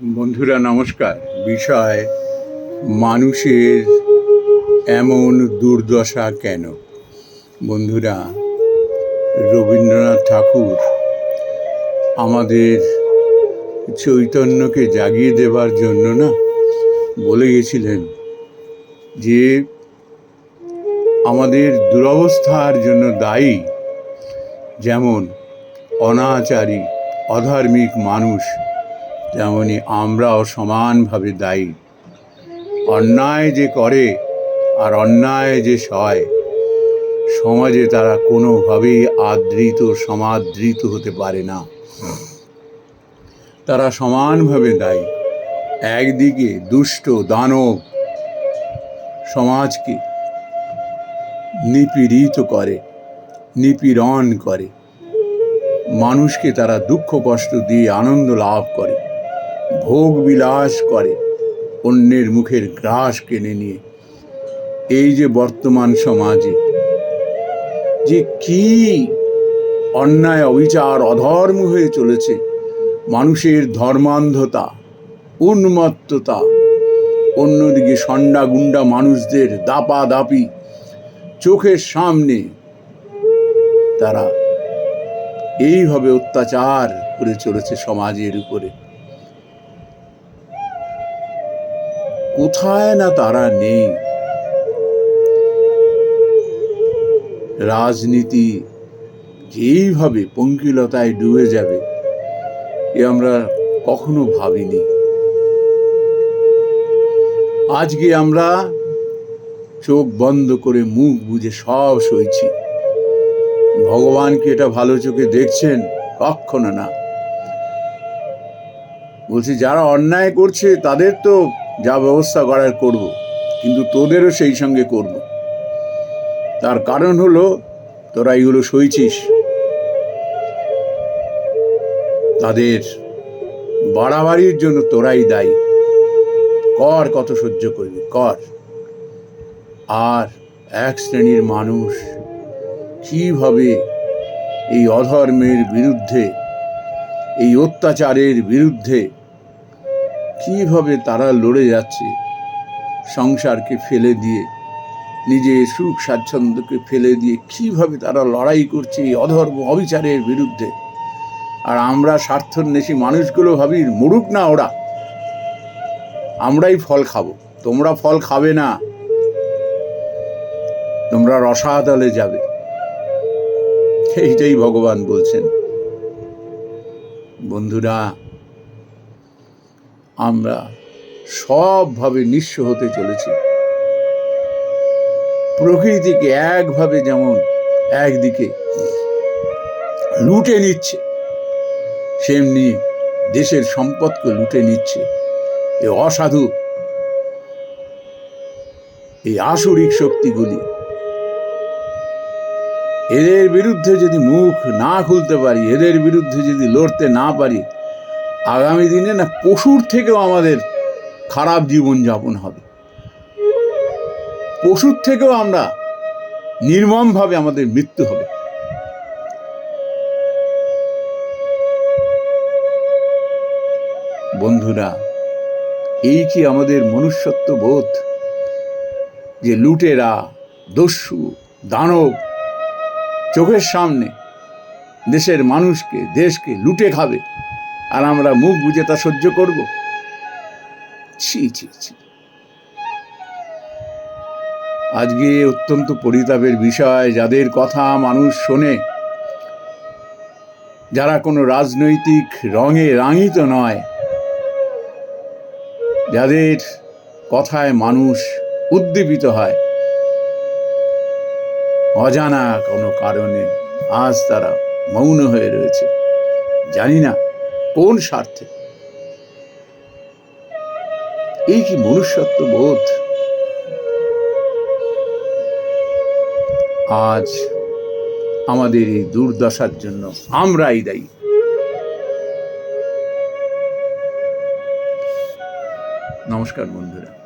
বন্ধুরা, নমস্কার। বিষয়, মানুষের এমন দুর্দশা কেন? বন্ধুরা, রবীন্দ্রনাথ ঠাকুর আমাদের চৈতন্যকে জাগিয়ে দেবার জন্য না বলে গেছিলেন যে, আমাদের দুরবস্থার জন্য দায়ী যেমন অনাচারী, অধার্মিক মানুষ তেমনি আমরাও সমানভাবে দায়ী। অন্যায় যে করে আর অন্যায় যে সয়, সমাজে তারা কোনোভাবেই আদৃত, সমাদৃত হতে পারে না। তারা সমানভাবে দায়ী। একদিকে দুষ্ট, দানব সমাজকে নিপীড়িত করে, নিপীড়ন করে। মানুষকে তারা দুঃখ, কষ্ট দিয়ে আনন্দ লাভ করে। ভোগ বিলাস করে, অন্যের মুখের গ্রাস কেনে নিয়ে। এই যে বর্তমান সমাজে, যে কি অন্যায়, অবিচার, অধর্ম হয়ে চলেছে, মানুষের ধর্মান্ধতা, উন্মত্ততা, অন্যদিকে সন্ডা গুন্ডা মানুষদের দাপা দাপি চোখের সামনে, তারা এইভাবে অত্যাচার করে চলেছে সমাজের উপরে। কোথায় না তারা নেই? রাজনীতি যেইভাবে পঙ্কিলতায় ডুবে যাবে, এ আমরা কখনো ভাবিনি। আজকে আমরা চোখ বন্ধ করে মুখ বুঝে সব সইছি। ভগবানকে এটা ভালো চোখে দেখছেন? কখনো না। বলছি, যারা অন্যায় করছে, তাদের তো যা ব্যবস্থা করার করব, কিন্তু তোদেরও সেই সঙ্গে করব। তার কারণ হলো, তোরা এগুলো সইছিস। তাদের বাড়াবাড়ির জন্য তোরাই দায়ী। কর কত সহ্য করবি, কর। আর এক শ্রেণির মানুষ কীভাবে এই অধর্মের বিরুদ্ধে, এই অত্যাচারের বিরুদ্ধে কীভাবে তারা লড়ে যাচ্ছে? সংসারকে ফেলে দিয়ে, নিজের সুখ স্বাচ্ছন্দ্যকে ফেলে দিয়ে কীভাবে তারা লড়াই করছে এই অধর্ম অবিচারের বিরুদ্ধে? আর আমরা স্বার্থন্বেষী মানুষগুলো ভাবি, মরুক না ওরা। আমরাই ফল খাব। তোমরা ফল খাবে না। তোমরা রসাতলে যাবে। এইটাই ভগবান বলছেন। বন্ধুরা আমরা সবভাবে নিঃস্ব হতে চলেছি। প্রকৃতিকে একভাবে যেমন একদিকে লুটে নিচ্ছে, সেমনি দেশের সম্পদকে লুটে নিচ্ছে এ অসাধু। এই আসরিক শক্তিগুলি এদের বিরুদ্ধে যদি মুখ না খুলতে পারি, এদের বিরুদ্ধে যদি লড়তে না পারি আগামী দিনে না পশুর থেকেও আমাদের খারাপ জীবন যাপন হবে। পশুর থেকেও আমরা নির্মমভাবে আমাদের মৃত্যু হবে। বন্ধুরা, এই কি আমাদের মনুষ্যত্ব বোধ যে লুটেরা, দস্যু, দানব চোখের সামনে দেশের মানুষকে, দেশকে লুটে খাবে? আর আমরা মুখ বুঝে তা সহ্য করব? ছি ছি ছি। আজকে অত্যন্ত পরিতাপের বিষয়, যাদের কথা মানুষ শোনে, যারা কোনো রাজনৈতিক রঙে রাঙিত নয়, যাদের কথায় মানুষ উদ্দীপিত হয়। অজানা কোনো কারণে আজ তারা মৌন হয়ে রয়েছে। জানি না কোন স্বার্থে? এই কি মনুষ্যত্ব বোধ? আজ আমাদের এই দুর্দশার জন্য আমরাই দায়ী। নমস্কার বন্ধুরা।